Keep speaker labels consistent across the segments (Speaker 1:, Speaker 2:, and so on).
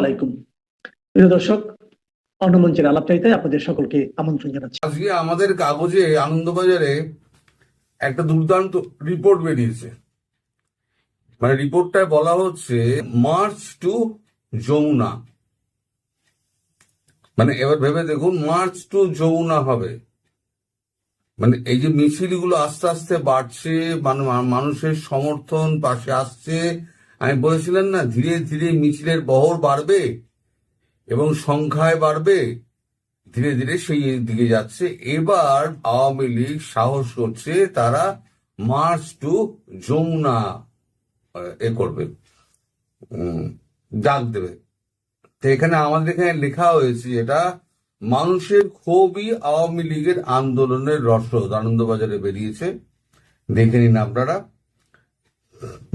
Speaker 1: আলাইকুম। প্রিয় দর্শক, অন্নমঞ্চের আলাপচাইতে আপনাদের সকলকে আমন্ত্রণ জানাচ্ছি।
Speaker 2: আজকে আমাদের কাগজে আনন্দবাজারে একটা দুর্দান্ত রিপোর্ট বেরিয়েছে। মানে রিপোর্টটায় বলা হচ্ছে মার্চ টু যমুনা মানে এবার ভেবে দেখুন মার্চ টু যমুনা হবে। মানে এই যে মিছিলগুলো আস্তে আস্তে বাড়ছে মানে মানুষের সমর্থন পাশে আসছে আমি বলেছিলাম না, ধীরে ধীরে মিছিলের বহর বাড়বে এবং সংখ্যায় বাড়বে, ধীরে ধীরে সেই দিকে যাচ্ছে। এবার আওয়ামী লীগ সাহস করছে তারা মার্চ টু যমুনা, এ করবে ডাক দেবে। তো এখানে আমাদের এখানে লেখা হয়েছে এটা মানুষের ক্ষোভই আওয়ামী লীগের আন্দোলনের রসদ। আনন্দবাজারে বেরিয়েছে। দেখে নিন আপনারা।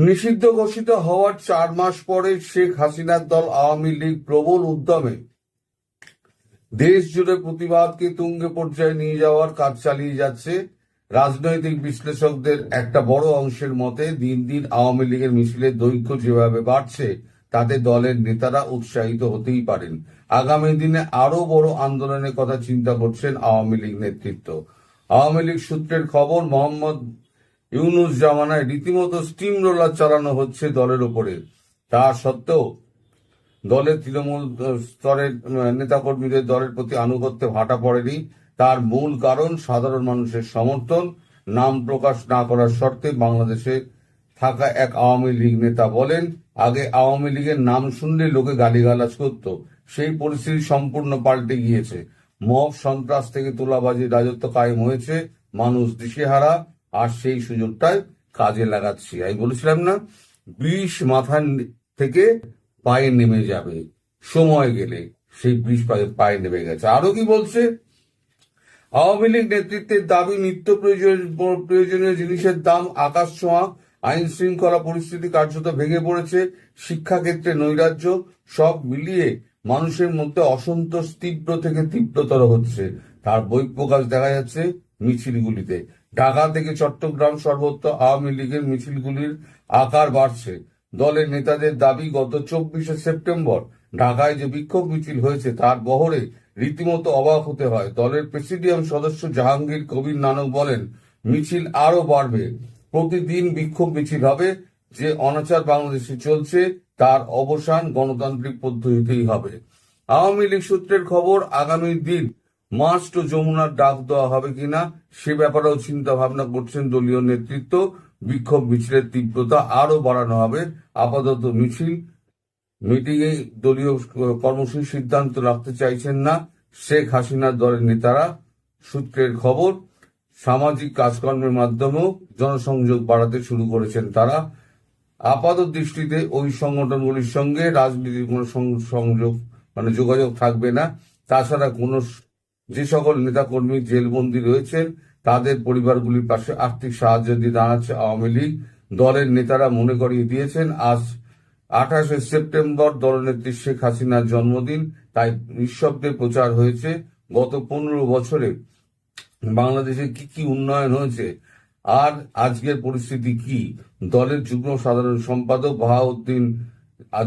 Speaker 2: নিষিদ্ধ ঘোষিত হওয়ার চার মাস পরে শেখ হাসিনার দল আওয়ামী লীগ প্রবল উদ্যমে দেশ জুড়ে প্রতিবাদকে তুঙ্গে পর্যায়ে নিয়ে যাওয়ার কাজ চালিয়ে যাচ্ছে। রাজনৈতিক বিশ্লেষকদের একটা বড় অংশের মতে দিন দিন আওয়ামী লীগের মিছিলের দৈর্ঘ্য যেভাবে বাড়ছে, তাতে দলের নেতারা উৎসাহিত হতেই পারেন। আগামী দিনে আরও বড় আন্দোলনের কথা চিন্তা করছেন আওয়ামী লীগ নেতৃত্ব। আওয়ামী লীগ সূত্রের খবর, মোহাম্মদ ইউনুস জামানায় রীতিমতো স্টিম রোলার চালানো হচ্ছে দলের উপরে। তা সত্ত্বেও দলের তৃণমূল স্তরের নেতাকর্মীদের দলের প্রতি আনুগত্যে ভাটা পড়েনি। তার মূল কারণ সাধারণ মানুষের সমর্থন, নাম প্রকাশ না করার শর্তে বাংলাদেশে থাকা এক আওয়ামী লীগ নেতা বলেন, আগে আওয়ামী লীগের নাম শুনলে লোকে গালিগালাজ করত। সেই পরিস্থিতি সম্পূর্ণ পাল্টে গিয়েছে। মব সন্ত্রাস থেকে তোলাবাজির রাজত্ব কায়েম হয়েছে। মানুষ দিশেহারা। আর সেই সুযোগটাই কাজে লাগাচ্ছি। আমি বলেছিলাম না, বিষ মাথার থেকে পায়ে নেমে যাবে, সময় গেলে সেই বিষ পায়ে নেমে গেছে। আরও কি বলছে? আওয়ামী লীগ নেতৃত্বের দাবি, নিত্য প্রয়োজন, প্রয়োজনীয় জিনিসের দাম, আকাশ ছোঁয়া, আইন শৃঙ্খলা পরিস্থিতি কার্যত ভেঙে পড়েছে, শিক্ষাক্ষেত্রে নৈরাজ্য, সব মিলিয়ে মানুষের মধ্যে অসন্তোষ তীব্র থেকে তীব্রতর হচ্ছে। তার বহিঃপ্রকাশ দেখা যাচ্ছে মিছিলগুলিতে। ঢাকা থেকে চট্টগ্রাম সর্বত্র আওয়ামী লীগের মিছিলগুলির আকার বাড়ছে। দলের নেতাদের দাবি, গত চব্বিশে সেপ্টেম্বর ঢাকায় যে বিক্ষোভ মিছিল হয়েছে, তার বহরে রীতিমতো অবাক হতে হয়। দলের প্রেসিডিয়াম সদস্য জাহাঙ্গীর কবির নানক বলেন, মিছিল আরও বাড়বে। প্রতিদিন বিক্ষোভ মিছিল হবে। যে অনাচার বাংলাদেশে চলছে, তার অবসান গণতান্ত্রিক পদ্ধতিতেই হবে। আওয়ামী লীগ সূত্রের খবর, আগামী দিন মার্চ টু যমুনার ডাক দেওয়া হবে কিনা, সে ব্যাপারেও চিন্তা ভাবনা করছেন দলীয় নেতৃত্ব। বিক্ষোভ মিছিলের তীব্রতা আরও বাড়ানো হবে। আপাতত মিছিল, মিটিংয়ে দলীয় কর্মসূচি সিদ্ধান্ত রাখতে চাইছেন না শেখ হাসিনার দলের নেতারা। সূত্রের খবর, সামাজিক কাজকর্মের মাধ্যমেও জনসংযোগ বাড়াতে শুরু করেছেন তারা। আপাত দৃষ্টিতে ওই সংগঠনগুলির সঙ্গে রাজনীতির কোনো সংযোগ মানে যোগাযোগ থাকবে না। তাছাড়া কোন যে সকল নেতাকর্মী জেলবন্দী রয়েছেন, তাদের পরিবারগুলির পাশে আর্থিক সাহায্য দিয়ে দাঁড়াচ্ছে আওয়ামী লীগ। দলের নেতারা মনে করিয়ে দিয়েছেন, আজ আঠাশে সেপ্টেম্বর দলনেত্রী শেখ হাসিনার জন্মদিন। তাই নিঃশব্দে প্রচার হয়েছে। গত পনেরো বছরে বাংলাদেশে কি কি উন্নয়ন হয়েছে? আর আজকের পরিস্থিতি কি? দলের যুগ্ম সাধারণ সম্পাদক বাহাউদ্দিন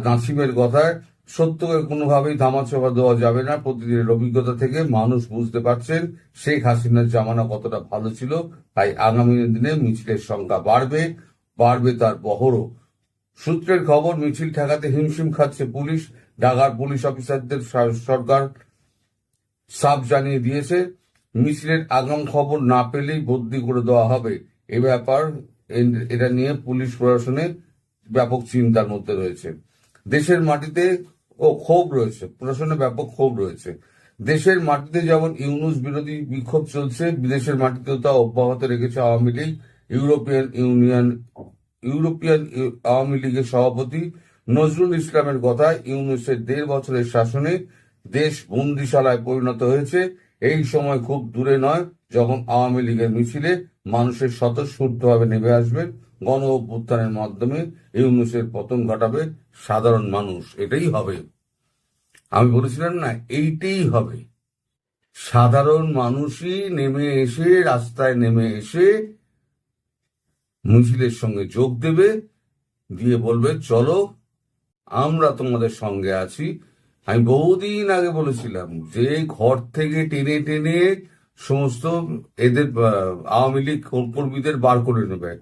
Speaker 2: নাসিমের কথায় সত্যকে কোনোভাবেই ধামাচাপা দেওয়া যাবে না। প্রতিদিনের অভিজ্ঞতা থেকে মানুষ বুঝতে পারছেন শেখ হাসিনার জামানা কতটা ভালো ছিল। তাই আগামী দিনে মিছিলের সংখ্যা বাড়বে বাড়বে তার বহরও। সূত্রের খবর, মিছিল ঠেকাতে হিমশিম খাচ্ছে পুলিশ। ঢাকার পুলিশ অফিসারদের সরকার সাফ জানিয়ে দিয়েছে, মিছিলের আগাম খবর না পেলেই বদলি করে দেওয়া হবে। এ ব্যাপার এটা নিয়ে পুলিশ প্রশাসনে ব্যাপক চিন্তার মধ্যে রয়েছে। দেশের মাটিতে ও ক্ষোভ রয়েছে, প্রশাসনে ব্যাপক ক্ষোভ রয়েছে। দেশের মাটিতে যেমন ইউনুস বিরোধী বিক্ষোভ চলছে, বিদেশের মাটিতেও তা অব্যাহত রেখেছে Awami League. European Union, European you- Awami লীগের সভাপতি নজরুল ইসলামের কথায় ইউনুসের দেড় বছরের শাসনে দেশ বন্দিশালায় পরিণত হয়েছে। এই সময় খুব দূরে নয়, যখন আওয়ামী লীগের মিছিলে মানুষের স্বতঃস্ফূর্তভাবে নেমে আসবেন। গণ অভ্যুত্থানের মাধ্যমে ইউনুসের পতন ঘটাবে সাধারণ মানুষ। এটাই হবে। আমি বলেছিলাম না, এইটাই হবে। সাধারণ মানুষই নেমে এসে, রাস্তায় নেমে এসে মিছিলের সঙ্গে যোগ দেবে, দিয়ে বলবে, চলো, আমরা তোমাদের সঙ্গে আছি। আমি বহুদিন আগে বলেছিলাম যে ঘর থেকে টেনে টেনে সমস্ত এদের আওয়ামী লীগ কর্মীদের বার করে নেবে।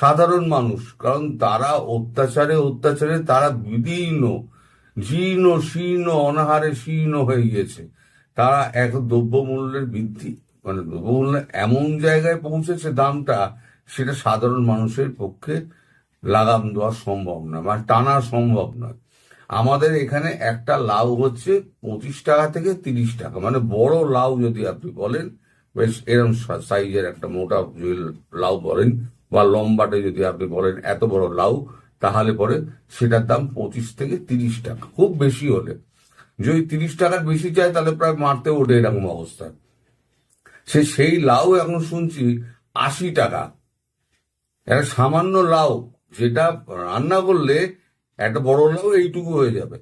Speaker 2: সাধারণ মানুষ, কারণ তারা অত্যাচারে অত্যাচারে তারা বিদীর্ণ, জীর্ণ, শীর্ণ, অনাহারে শীর্ণ হয়ে গিয়েছে। তারা এক দ্রব্যমূল্যের বৃদ্ধি মানে দ্রব্যমূল্য এমন জায়গায় পৌঁছেছে, দামটা সেটা সাধারণ মানুষের পক্ষে লাগাম দেওয়া সম্ভব না মানে টানা সম্ভব নয়। আমাদের এখানে একটা লাউ হচ্ছে পঁচিশ টাকা থেকে তিরিশ টাকা মানে বড় লাউ যদি আপনি বলেন, বেশ এরকম সা- সাইজের একটা মোটা লাউ বলেন বা লম্বাটে যদি আপনি বলেন এত বড় লাউ, তাহলে পরে সেটার দাম পঁচিশ থেকে তিরিশ টাকা, খুব বেশি হলে। যদি তিরিশ টাকার বেশি চায়, তাহলে প্রায় মারতে ওঠে এরকম অবস্থা। সে সেই লাউ এখন শুনছি আশি টাকা। একটা সামান্য লাউ, যেটা রান্না করলে একটা বড় লাউ এইটুকু হয়ে যাবে।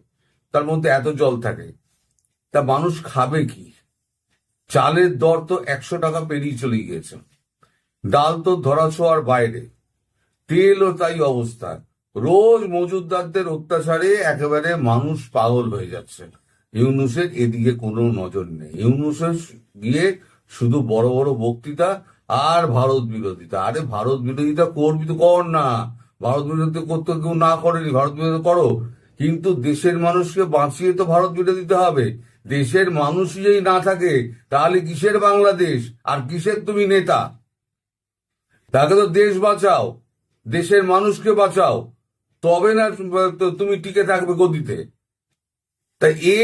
Speaker 2: তার মধ্যে এত জল থাকে, তা মানুষ খাবে কি? চালের দর তো একশো টাকা পেরিয়ে চলে গিয়েছে ডাল তো ধরা ছোঁয়ার বাইরে তেলও তাই অবস্থা রোজ মজুদদারদের অত্যাচারে একেবারে মানুষ পাগল হয়ে যাচ্ছে। ইউনুসের এদিকে কোনো নজর নেই। ইউনুসের গিয়ে শুধু বড় বড় বক্তৃতা আর ভারত বিরোধিতা। আরে ভারত বিরোধিতা করবি তো কর না। ভারত বিরোধিতা করতে কেউ না করেনি। ভারত বিরোধিতা করো। কিন্তু দেশের মানুষকে বাঁচিয়ে তো ভারত বিরোধিতা হবে। দেশের মানুষ যদি না থাকে, তাহলে কিসের বাংলাদেশ? আর কিসের তুমি নেতা? তাকে তো দেশ বাঁচাও, দেশের মানুষকে বাঁচাও, তবে না তুমি টিকে থাকবে গদিতে। তাই এ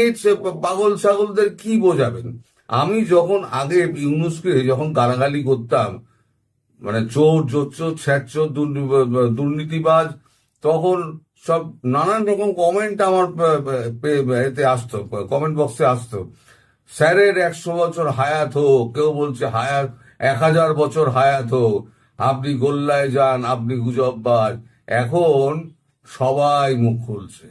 Speaker 2: পাগল ছাগলদের কি বোঝাবেন? আমি যখন আগে ইউনুসকে যখন গালাগালি করতাম মানে চোর জোচ্চোর ছ্যাচোর দুর্নীতিবাজ, তখন সব নানান রকম কমেন্ট আমার এতে আসতো কমেন্ট বক্সে আসতো। স্যারের একশো বছর হায়াত হোক, কেউ বলছে হায়াত, এক হাজার বছর হায়াত হোক। আপনি গোল্লায় যান, আপনি গুজববাজ এখন সবাই মুখ খুলছে।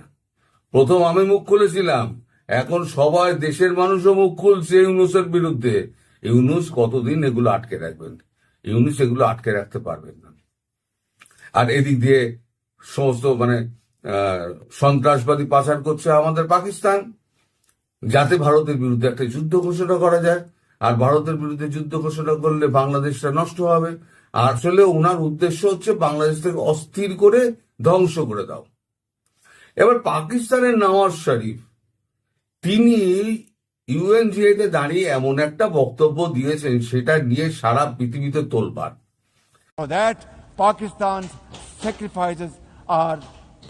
Speaker 2: প্রথম আমি মুখ খুলেছিলাম। এখন সবাই দেশের মানুষও মুখ খুলছে ইউনুসের বিরুদ্ধে। ইউনুস কতদিন এগুলো আটকে রাখবেন? ইউনুস এগুলো আটকে রাখতে পারবেন না। আর এদিক দিয়ে সমস্ত মানে সন্ত্রাসবাদী পাচার করছে আমাদের পাকিস্তান। যাতে ভারতের বিরুদ্ধে একটা যুদ্ধ ঘোষণা করা যায়। আর ভারতের বিরুদ্ধে যুদ্ধ ঘোষণা করলে বাংলাদেশটা নষ্ট হবে। আসলে ওনার উদ্দেশ্য হচ্ছে বাংলাদেশকে অস্থির করে ধ্বংস করে দাও। এবার পাকিস্তানের নওয়াজ শরীফ, তিনি ইউএনজিএতে দাঁড়িয়ে এমন একটা বক্তব্য দিয়েছেন, সেটা নিয়ে সারা পৃথিবীতে
Speaker 3: তোলবার that Pakistan sacrifices are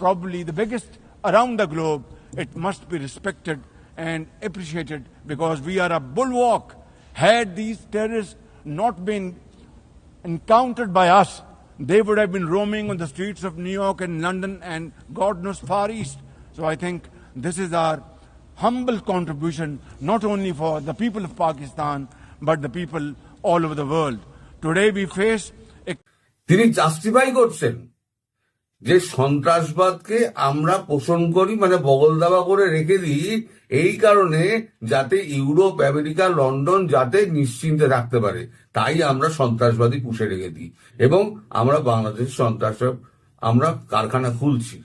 Speaker 3: probably the biggest around globe it must be respected and appreciated because we are a bulwark this terror is not been encountered by us, they would have been roaming on the streets of New York and London and God knows far east. So I think this is our humble contribution, not only for the people of Pakistan, but the people all over the world. Today we face a
Speaker 2: তিনি justify করছেন যে সন্ত্রাসবাদকে আমরা পোষণ করি মানে বগল দাবা করে রেখে দিই এই কারণে যাতে ইউরোপ আমেরিকা লন্ডন যাতে নিশ্চিন্তে থাকতে পারে তাই আমরা সন্ত্রাসবাদী পুষে রেখে দিই। এবং আমরা বাংলাদেশ সন্ত্রাস, আমরা কারখানা খুলছি।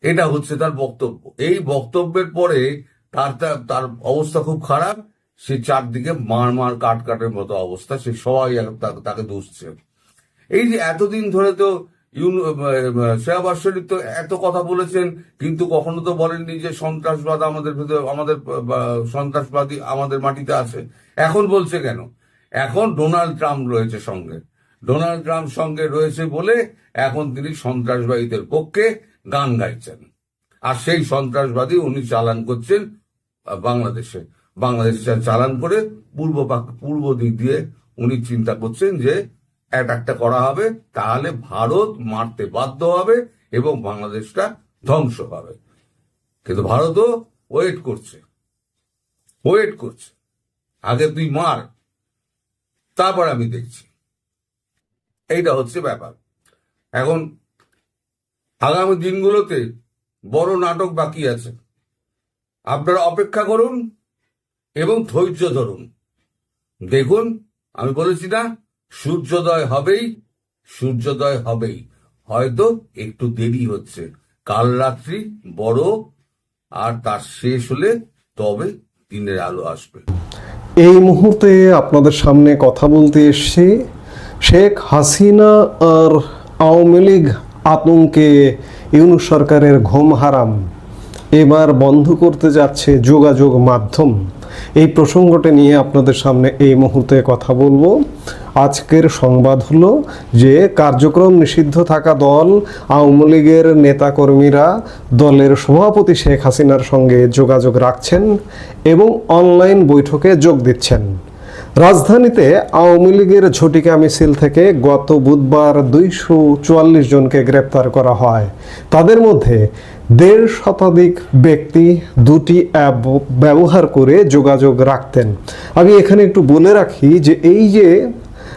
Speaker 2: এটা হচ্ছে তার বক্তব্য। এই বক্তব্যের পরে তার, তার- অবস্থা খুব খারাপ। সে চারদিকে মার মার কাট কাটের মতো অবস্থা। সে সবাই তাকে- দুষছে। এই যে এতদিন ধরে তো শেয়াবাজ শরীফ তো এত কথা বলেছেন, কিন্তু কখনো তো বলেননি যে সন্ত্রাসবাদ আমাদের ভেতরে, আমাদের সন্ত্রাসবাদী আমাদের মাটিতে আছে। এখন বলছে কেন? এখন ডোনাল্ড ট্রাম্প রয়েছে সঙ্গে। ডোনাল্ড ট্রাম্প সঙ্গে রয়েছে বলে এখন তিনি সন্ত্রাসবাদীদের পক্ষে গান গাইছেন। আর সেই সন্ত্রাসবাদী উনি চালান করছেন বাংলাদেশে। বাংলাদেশে চালান করে পূর্ব পূর্ব দিক দিয়ে উনি চিন্তা করছেন যে অ্যাটাকটা করা হবে, তাহলে ভারত মারতে বাধ্য হবে এবং বাংলাদেশটা ধ্বংস হবে। কিন্তু ভারতও ওয়েট করছে। ওয়েট করছে। আগে তুই মার তারপর আমি দেখছি। এইটা হচ্ছে ব্যাপার। এখন আগামী দিনগুলোতে বড় নাটক বাকি আছে। আপনারা অপেক্ষা করুন এবং ধৈর্য ধরুন। দেখুন, আমি বলেছি না, সূর্যোদয় হবেই সূর্যোদয় হবেই। হয়তো একটু দেরি হচ্ছে। কাল রাত্রি বড়, আর তার শেষ হলে তবে দিনের আলো আসবে।
Speaker 4: এই মুহূর্তে আপনাদের সামনে কথা বলতে এসছি শেখ হাসিনা আর আওয়ামী লীগ আতঙ্কে ইউনুস সরকারের ঘুম হারাম। এবার বন্ধ করতে যাচ্ছে যোগাযোগ মাধ্যম। এই প্রসঙ্গটা নিয়ে আপনাদের সামনে এই মুহূর্তে কথা বলব। আজকের সংবাদ হলো যে, কার্যক্রম নিষিদ্ধ থাকা দল, আওয়ামী লীগের নেতাকর্মীরা দলের সভাপতি শেখ হাসিনার সঙ্গে যোগাযোগ রাখছেন এবং অনলাইন বৈঠকে যোগ দিচ্ছেন। রাজধানীতে আওয়ামী লীগের ঝটিকা মিছিল থেকে গত বুধবার দুইশো চুয়াল্লিশ জনকে গ্রেপ্তার করা হয়। তাদের মধ্যে দেড় শতাধিক ব্যক্তি দুটি অ্যাপ ব্যবহার করে যোগাযোগ রাখতেন। আমি এখানে একটু বলে রাখি যে এই যে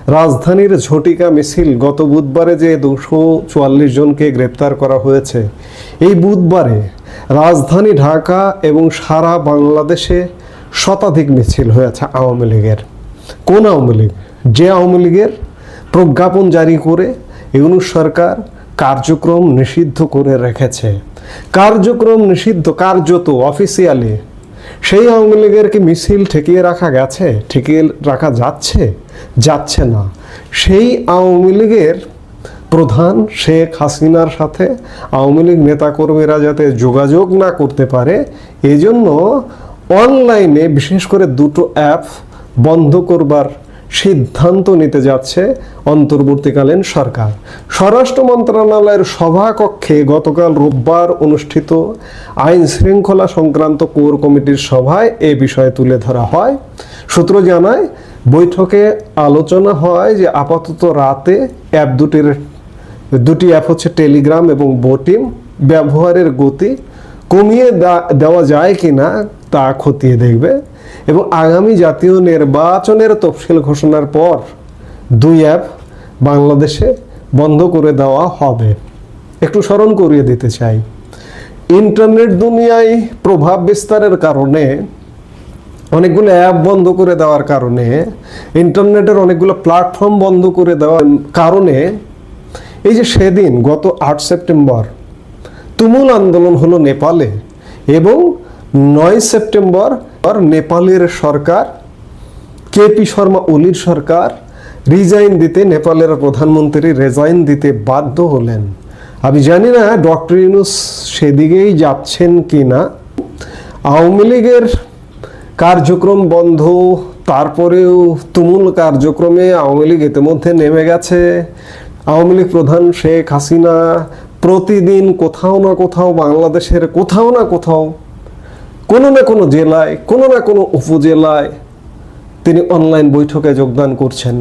Speaker 4: রাজধানীর ঝটিকা মিছিল, গত বুধবারে যে দুশো চুয়াল্লিশ জনকে গ্রেপ্তার করা হয়েছে, এই বুধবারে রাজধানী ঢাকা এবং সারা বাংলাদেশে শতাধিক মিছিল হয়েছে আওয়ামী লীগের। কোন আওয়ামী লীগ? যে আওয়ামী লীগের প্রজ্ঞাপন জারি করে ইউনুস সরকার কার্যক্রম নিষিদ্ধ করে রেখেছে। কার্যক্রম নিষিদ্ধ কার্যত অফিসিয়ালি সেই আওয়ামী লীগের কি মিছিল ঠেকিয়ে রাখা গেছে? ঠেকিয়ে রাখা যাচ্ছে? যাচ্ছে না। সেই আওয়ামী লীগের প্রধান শেখ হাসিনার সাথে আওয়ামী লীগ নেতাকর্মীরা যাতে যোগাযোগ না করতে পারে, এজন্য অনলাইনে বিশেষ করে দুটো অ্যাপ বন্ধ করবার সিদ্ধান্ত নিতে যাচ্ছে অন্তর্বর্তীকালীন সরকার। স্বরাষ্ট্র মন্ত্রণালয়ের সভাকক্ষে গতকাল রোববার অনুষ্ঠিত আইন শৃঙ্খলা সংক্রান্ত কোর কমিটির সভায় এ বিষয়ে তুলে ধরা হয়। সূত্র জানায়, বৈঠকে আলোচনা হয় যে আপাতত রাতে অ্যাপ দুটির, দুটি অ্যাপ হচ্ছে টেলিগ্রাম এবং বোটিম। ব্যবহারের গতি কমিয়ে দেওয়া যায় কিনা তা খতিয়ে দেখবে এবং আগামী জাতীয় নির্বাচনের তফসিল ঘোষণার পর দুই অ্যাপ বাংলাদেশে বন্ধ করে দেওয়া হবে। একটু স্মরণ করিয়ে দিতে চাই। ইন্টারনেট দুনিয়ায় প্রভাব বিস্তারের কারণে, অনেকগুলো অ্যাপ বন্ধ করে দেওয়ার কারণে, ইন্টারনেটের অনেকগুলো প্ল্যাটফর্ম বন্ধ করে দেওয়ার কারণে, এই যে সেদিন গত আট সেপ্টেম্বর তুমুল আন্দোলন হলো নেপালে এবং নয় সেপ্টেম্বর নেপালের সরকার, কেপি শর্মা ওলির সরকার রিজাইন দিতে নেপালের প্রধানমন্ত্রী রেজাইন দিতে বাধ্য হলেন। আমি জানি না ডক্টর ইউনুস সেদিকেই যাচ্ছেন কি না আওয়ামী লীগের কার্যক্রম বন্ধ, তারপরেও তুমুল কার্যক্রমে আওয়ামী লীগ ইতিমধ্যে নেমে গেছে। আওয়ামী লীগ প্রধান শেখ হাসিনা প্রতিদিন কোথাও না কোথাও বাংলাদেশের কোথাও না কোথাও কোনো না কোনো জেলায়, কোনো না কোনো উপজেলায় তিনি অনলাইন বৈঠকে যোগদান করছেন।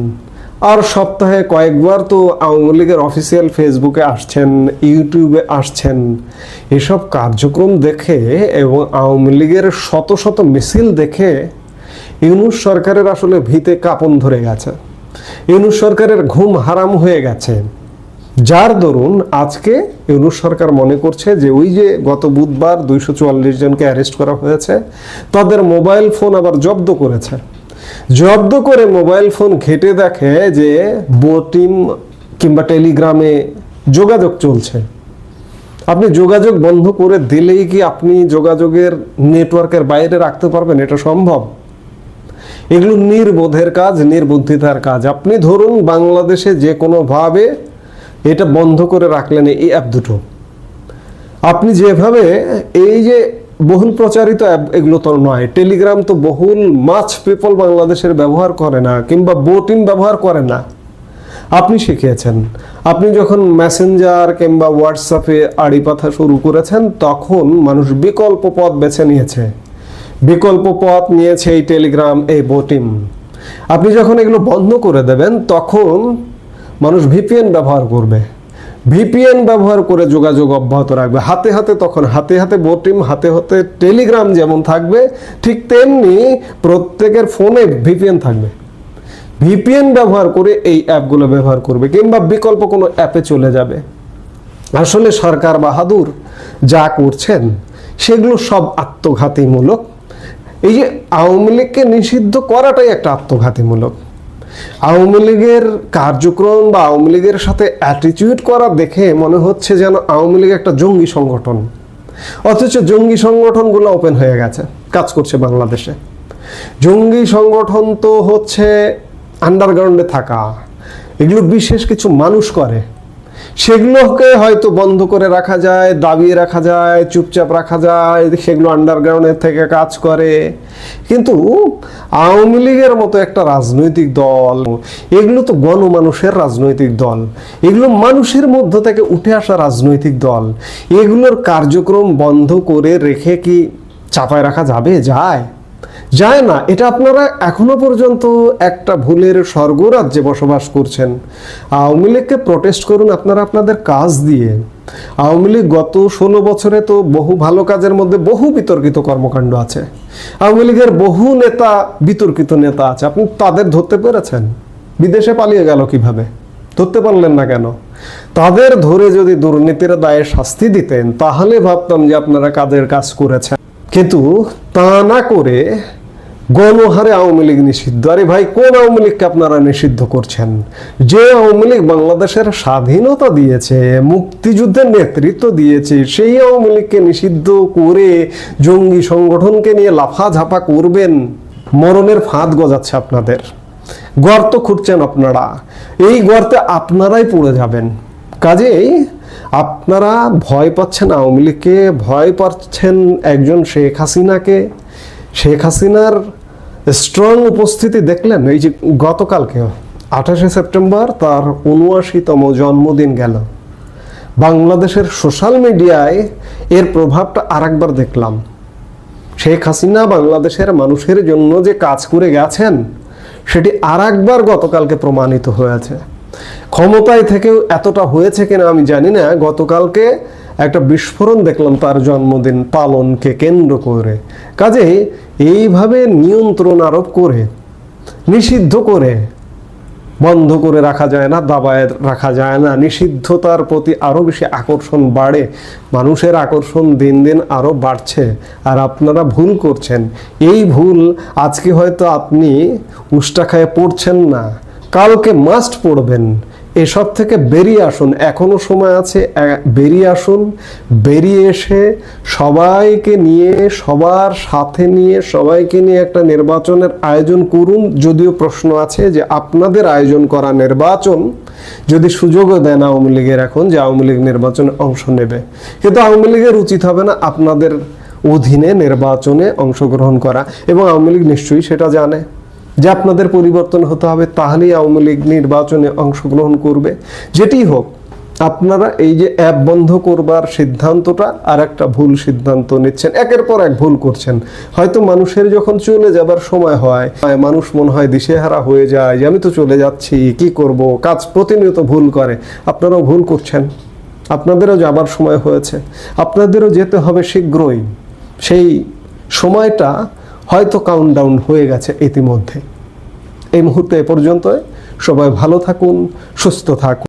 Speaker 4: আর সপ্তাহে কয়েকবার তো আওয়ামী লীগের অফিসিয়াল ফেসবুকে আসছেন ইউটিউবে আসছেন। এসব কার্যক্রম দেখে এবং আওয়ামী লীগের শত শত মিছিল দেখে ইউনুস সরকারের আসলে ভিতে কাপন ধরে গেছে। ইউনুস সরকারের ঘুম হারাম হয়ে গেছে। যার দরুন আজকে ইউনুস সরকার মনে করছে যে ওই যে গত বুধবার দুইশো চুয়াল্লিশ জনকে অ্যারেস্ট করা হয়েছে, তাদের মোবাইল ফোন আবার জব্দ করেছে। জব্দ করে মোবাইল ফোন ঘেটে দেখে যে বোটিম কিংবা টেলিগ্রামে যোগাযোগ চলছে। আপনি যোগাযোগ বন্ধ করে দিলেই কি আপনি যোগাযোগের নেটওয়ার্কের বাইরে রাখতে পারবেন? এটা সম্ভব। এগুলো নির্বোধের কাজ, নির্বুদ্ধিতার কাজ। আপনি ধরুন বাংলাদেশে যে কোনোভাবে এটা বন্ধ করে রাখলেন এই অ্যাপ দুটো। আপনি যেভাবে এই যে বহুল প্রচারিত অ্যাপ, এগুলো তো নয়, টেলিগ্রাম তো বহুল মাছ পিপল বাংলাদেশের ব্যবহার করে না, কিংবা বোটিং ব্যবহার করে না। আপনি শিখিয়েছেন। আপনি যখন মেসেঞ্জার কিংবা হোয়াটসঅ্যাপে আড়ি পাথা শুরু করেছেন, তখন মানুষ বিকল্প পথ বেছে নিয়েছে। বিকল্প পথ নিয়েছে এই টেলিগ্রাম, এই বোটিং আপনি যখন এগুলো বন্ধ করে দেবেন, তখন মানুষ ভিপিএন ব্যবহার করবে। ভিপিএন ব্যবহার করে যোগাযোগ অব্যাহত রাখবে। হাতে হাতে তখন, হাতে হাতে বোটিম হাতে হাতে টেলিগ্রাম যেমন থাকবে, ঠিক তেমনি প্রত্যেকের ফোনে ভিপিএন থাকবে। ভিপিএন ব্যবহার করে এই অ্যাপগুলো ব্যবহার করবে, কিংবা বিকল্প কোনো অ্যাপে চলে যাবে। আসলে সরকার বাহাদুর যা করছেন, সেগুলো সব আত্মঘাতীমূলক। এই যে আওয়ামী লীগকে নিষিদ্ধ করাটাই একটা আত্মঘাতীমূলক। আওয়ামী লীগের কার্যক্রম বা আওয়ামী লীগের সাথে অ্যাটিটিউড করা দেখে মনে হচ্ছে যেন আওয়ামী লীগ একটা জঙ্গি সংগঠন। অথচ জঙ্গি সংগঠনগুলো ওপেন হয়ে গেছে, কাজ করছে বাংলাদেশে। জঙ্গি সংগঠন তো হচ্ছে আন্ডারগ্রাউন্ডে থাকা। এগুলো বিশেষ কিছু মানুষ করে। সেগুলোকে হয়তো বন্ধ করে রাখা যায়, দাবিয়ে রাখা যায়, চুপচাপ রাখা যায়, সেগুলো আন্ডারগ্রাউন্ডের থেকে কাজ করে। কিন্তু আওয়ামী লীগের মতো একটা রাজনৈতিক দল, এগুলো তো গণমানুষের রাজনৈতিক দল, এগুলো মানুষের মধ্য থেকে উঠে আসা রাজনৈতিক দল, এগুলোর কার্যক্রম বন্ধ করে রেখে কি চাপায় রাখা যাবে? যায়। যায় না। এটা আপনারা এখনও পর্যন্ত একটা ভুলের স্বর্গরাজ্যে বসবাস করছেন। আওয়ামী লীগকে প্রটেস্ট করুন আপনারা আপনাদের কাজ দিয়ে। আওয়ামী লীগ গত ষোলো বছরে তো বহু ভালো কাজের মধ্যে বহু বিতর্কিত কর্মকাণ্ড আছে। আওয়ামী লীগের বহু নেতা বিতর্কিত নেতা আছে। আপনি তাদের ধরতে পেরেছেন? বিদেশে পালিয়ে গেল কীভাবে? ধরতে পারলেন না কেন? তাদের ধরে যদি দুর্নীতির দায়ে শাস্তি দিতেন, তাহলে ভাবতাম যে আপনারা কাদের কাজ করেছেন। কিন্তু তা না করে গণহারে আওয়ামী লীগ নিষিদ্ধ। আরে ভাই, কোন আওয়ামী লীগকে আপনারা নিষিদ্ধ করছেন? যে আওয়ামী লীগ বাংলাদেশের স্বাধীনতা দিয়েছে, মুক্তিযুদ্ধের নেতৃত্ব দিয়েছে, সেই আওয়ামী লীগকে নিষিদ্ধ করে জঙ্গি সংগঠনকে নিয়ে লাফাঝাপা করবেন, মরণের ফাঁদ গজাচ্ছে আপনাদের। গর্ত খুঁড়ছেন আপনারা। এই গর্তে আপনারাই পড়ে যাবেন। কাজেই আপনারা ভয় পাচ্ছেন আওয়ামী লীগকে, ভয় পাচ্ছেন একজন শেখ হাসিনাকে। শেখ হাসিনার স্ট্রং উপস্থিতি দেখলেন, এই যে গতকালকে, আঠাশে সেপ্টেম্বর তার উনআশিতম জন্মদিন গেল। বাংলাদেশের সোশ্যাল মিডিয়ায় এর প্রভাবটা আরেকবার দেখলাম। শেখ হাসিনা বাংলাদেশের মানুষের জন্য যে কাজ করে গেছেন, সেটি আর একবার গতকালকে প্রমাণিত হয়েছে। ক্ষমতায় থেকেও এতটা হয়েছে কিনা আমি জানি না। গতকালকে একটা বিস্ফোরণ দেখলাম তার জন্মদিন পালনকে কেন্দ্র করে। কাজে এইভাবে নিয়ন্ত্রণ আরোপ করে, নিষিদ্ধ করে, বন্ধ করে রাখা যায় না, দাবায় রাখা যায় না। নিষিদ্ধতার প্রতি আরও বেশি আকর্ষণ বাড়ে, মানুষের আকর্ষণ দিন দিন আরও বাড়ছে। আর আপনারা ভুল করছেন। এই ভুল আজকে হয়তো আপনি উষ্টা খায়ে পড়ছেন না, কালকে মাস্ট পড়বেন। এসব থেকে বেরিয়ে আসুন। এখনও সময় আছে বেরিয়ে আসুন। বেরিয়ে এসে সবাইকে নিয়ে, সবার সাথে নিয়ে, সবাইকে নিয়ে একটা নির্বাচনের আয়োজন করুন। যদিও প্রশ্ন আছে যে আপনাদের আয়োজন করা নির্বাচন যদি সুযোগও দেন আওয়ামী লীগের এখন, যে আওয়ামী লীগ নির্বাচনে অংশ নেবে। কিন্তু আওয়ামী লীগের উচিত হবে না আপনাদের অধীনে নির্বাচনে অংশগ্রহণ করা। এবং আওয়ামী লীগ নিশ্চয়ই সেটা জানে। যে আপনাদের পরিবর্তন হতে হবে, তাহলেই আওয়ামী লীগ নির্বাচনে অংশগ্রহণ করবে। যেটি হোক, আপনারা এই যে অ্যাপ বন্ধ করবার সিদ্ধান্তটা আর একটা ভুল সিদ্ধান্ত নিচ্ছেন। একের পর এক ভুল করছেন। হয়তো মানুষের যখন চলে যাবার সময় হয় মানুষ মনে হয় দিশেহারা হয়ে যায়, যে আমি তো চলে যাচ্ছি, কি করব? কাজ প্রতিনিয়ত ভুল করে। আপনারাও ভুল করছেন। আপনাদেরও যাবার সময় হয়েছে। আপনাদেরও যেতে হবে শীঘ্রই। সেই সময়টা হয়তো কাউন্টডাউন হয়ে গেছে ইতিমধ্যে। এই মুহূর্তে এ পর্যন্ত সবাই ভালো থাকুন সুস্থ থাকুন।